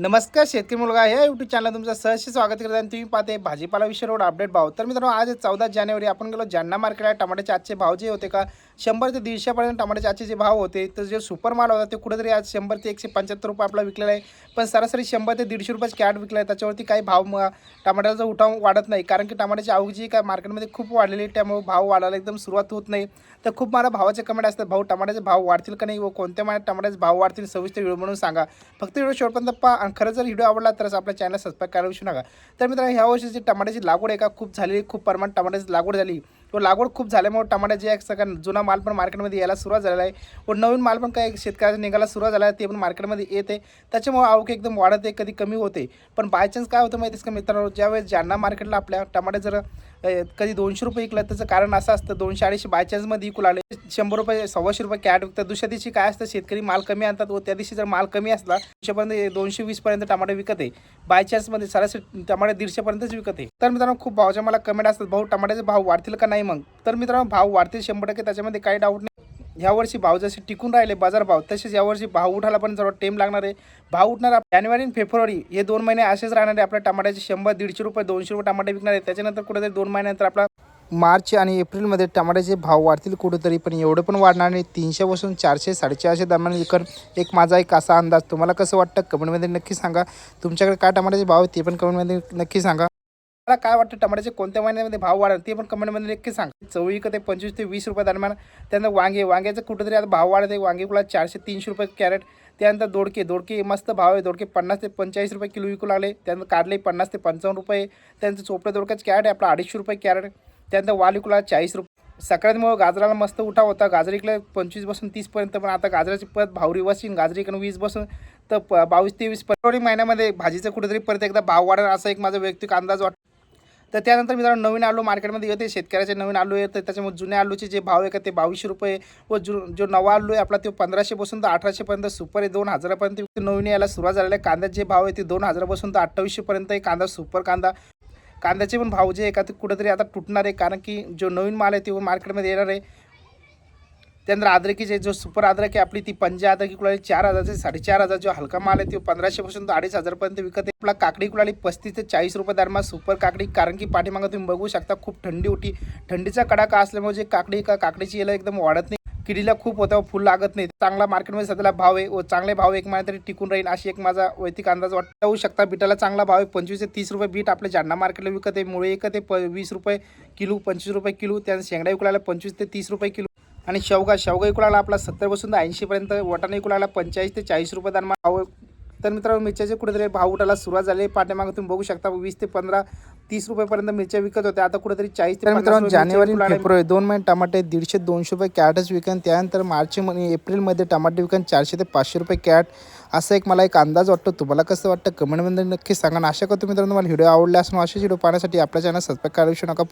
नमस्कार शेतकरी मुलगा या यूट्यूब चॅनल तुमचं सहर्ष स्वागत करत आहे. आणि तुम्ही पाहते भाजीपाला विषय रोड अपडेट भाव. तर मित्रांनो आज चौदा जानेवारी. आपण गेलो जालना मार्केटला टमाट्याचे आजचे भाव जे होते का शंभर ते दीडशेपर्यंत टमाट्याचे आजचे जे भाव होते तर जे सुपर माल होता ते कुठेतरी आज शंभर ते एकशे पंच्याहत्तर रुपये आपला विकलेला आहे. पण सरासरी शंभर ते दीडशे रुपयाच कॅट विकला आहे. त्याच्यावरती काही भाव टमाट्याचा उठाव वाढत नाही. कारण की टमाट्याची आवक जी काय मार्केटमध्ये खूप वाढलेली आहे. त्यामुळे भाव वाढायला एकदम सुरुवात होत नाही. तर खूप मला भावाचे कमेंट असतात भाऊ टमाट्याचे भाव वाढतील का नाही? व कोणत्या महिन्यात टमाट्याचे भाव वाढतील? सविस्तर व्हिडिओ म्हणून सांगा. फक्त व्हिडिओ शेवटपर्यंत पा आणि खरं जर व्हिडिओ आवडला तरच आपल्या चॅनल सबस्क्राईब करायला विसरू नका. तर मित्रांनो ह्या वर्षीची टमाट्याची लागवड आहे का खूप झाली खूप प्रमाणात टमाट्याची लागवड झाली. तो लागवड खूप झाल्यामुळे टमाट्याची एक आहे सगळ्या जुना माल पण मार्केटमध्ये यायला सुरुवात झालेला आहे. व नवीन माल पण काही शेतकऱ्याचा निघायला सुरुवात झाला आहे ते पण मार्केटमध्ये येते. त्याच्यामुळे आवक एकदम वाढत आहे कधी कमी होते. पण बाय चान्स काय होतं माहितीच का मित्रांनो ज्यावेळेस ज्यांना मार्केटला आपल्या टमाटे जर कधी दोनशे रुपये विकलं त्याचं कारण असं असतं दोनशे अडीचशे बाय चान्समध्ये विकू लागले. शंभर रुपये सव्वाशे रुपये कॅट विकतात. दुसऱ्या दिवशी काय असतं शेतकरी माल कमी आणतात. व त्या दिवशी जर माल कमी असला दोनशेपर्यंत दोनशे वीसपर्यंत टमाटे विकत आहे. बाय चान्समध्ये सरासरी टमाटे दीडशेपर्यंतच विकत आहे. तर मित्रांनो खूप भावच्या मला कमेंट असतात भाऊ टमाट्याचे भाव वाढतील का नाही मग? तर मित्रांनो भाव वाढतील शंभर टक्के त्याच्यामध्ये काही डाऊट नाही. यावर्षी भाव जसे टिकून राहिले बाजार भाव तसेच यावर्षी भाव उठायला पण जरा टेम लागणार आहे. भाव उठणार जानेवारी आणि फेब्रुवारी हे दोन महिने असेच राहणार आहे. आपल्या टमाट्याचे शंभर दीडशे रुपये दोनशे रुपये टमाटे विकणार आहे. त्याच्यानंतर कुठेतरी दोन महिन्यानंतर आपला मार्च आणि एप्रिलमध्ये टमाट्याचे भाव वाढतील कुठेतरी पण एवढं पण वाढणार नाही. तीनशेपासून चारशे साडेचारशे दरम्यान विकन एक माझा एक असा अंदाज. तुम्हाला कसं वाटतं? कमेंटमध्ये नक्की सांगा. तुमच्याकडे काय टमाट्याचे भाव आहेत ते पण कमेंटमध्ये नक्की सांगा. मला काय वाटतं? टमाट्याचे कोणत्या महिन्यामध्ये भाव वाढेल ते पण कमेंटमध्ये नक्की सांगा. चवळी ते पंचवीस ते वीस रुपये दरम्यान. त्यानंतर वांगे वांग्याचं कुठेतरी आता भाव वाढत आहे. वांगे कुला चारशे तीनशे रुपये कॅरेट. त्यानंतर दोडके दोडके मस्त भाव आहे. दोडके पन्नास ते पंचेचाळीस रुपये किलो विकू लागले. त्यानंतर कारले पन्नास ते पंचावन्न रुपये. त्यानंतर चोपडे दोडक्याचं कॅरेट आहे आपला अडीचशे रुपये कॅरेट. त्यानंतर वाल चाळीस रुपये सकाळीमुळे गाजराला मस्त उठाव होता. गाजर इकडे पंचवीस बसून तीसपर्यंत पण आता गाजराची परत भाव रिवर्स येईन गाजर इकडून वीस बसून तर प बावीस तेवीस फेब्रुवारी महिन्यामध्ये भाजीचं कुठेतरी परत एकदा भाव वाढेल असा एक माझा वैयक्तिक अंदाज वाटतो तर त्यानंतर मित्रांनो नवीन आलू मार्केटमध्ये येते. शेतकऱ्याचे नवीन आलू येते त्याच्यामुळे जुन्या आलूचे जे भाव आहे का ते बावीसशे रुपये व जो जो नवा आलू आहे आपला तो पंधराशेपासून तर अठराशेपर्यंत सुपर आहे दोन हजारापर्यंत. नवीन यायला सुरुवात झालेला आहे. कांद्याचे जे भाव आहे ते दोन हजारापासून तर अठ्ठावीसशेपर्यंत आहे. कांदा सुपर कांदा कांद्याचे पण भाव जे आहे का ते आता तुटणार आहे कारण की जो नवीन माल आहे ते मार्केटमध्ये येणार आहे. त्यानंतर अद्रकीचे जो सुपर अद्रक आहे आपली ती पंजा अद्रकी कुळाली चार हजारचे साडेचार हजार जो हलका माल आहे तो पंधराशेपासून तर अडीच हजारपर्यंत विकत आहे. आपला काकडी कुळाली पस्तीस ते चाळीस रुपये दरम्यान सुपर काकडी कारण की पाठीमागं तुम्ही बघू शकता खूप थंडी होती. थंडीचा कडाका असल्यामुळे जे काकडी का काकडीची याला एकदम वाढत नाही. किडीला खूप होता फुल लागत नाही. चांगला मार्केटमध्ये सध्याला भाव आहे व चांगले भाव एक महिना तरी टिकून राहील अशी एक माझा वैयक्तिक अंदाज वाटत होऊ शकता. बिटाला चांगला भाव आहे पंचवीस ते तीस रुपये बीट आपल्या जालना मार्केटला विकत आहे मुळे एकत आहे प वीस रुपये किलो पंचवीस रुपये किलो त्यानंतर शेंगडा विकलायला पंचवीस ते तीस रुपये किलो. आणि शेवगा शेवगा विकलाला आपला सत्तरपासून ते ऐंशीपर्यंत वटाणा विकलाला पंचेचाळीस ते चाळीस रुपये दरम्यान भाव तर मित्रांनो मिरच्याचे कुठेतरी भाव उठायला सुरुवात झाली. पाठीमागे तुम्ही बघू शकता वीस ते पंधरा तीस रुपयेपर्यंत मिरच्या विकत होत्या. आता कुठेतरी चाळीस ते मित्रांनो जानेवारी फेब्रुवारी दोन महिने टमाटे दीडशे दोनशे रुपये कॅटच विकन. त्यानंतर मार्च आणि एप्रिलमध्ये टमाटे विकन चारशे ते पाचशे रुपये कॅट असा एक मला एक अंदाज वाटतो. तुम्हाला कसं वाटतं? कमेंटमध्ये नक्की सांगा. आशा करतो मित्रांनो तुम्हाला व्हिडिओ आवडला असं असेच व्हिडिओ पाहण्यासाठी आपल्या चॅनल सबस्क्राईब करायला नका.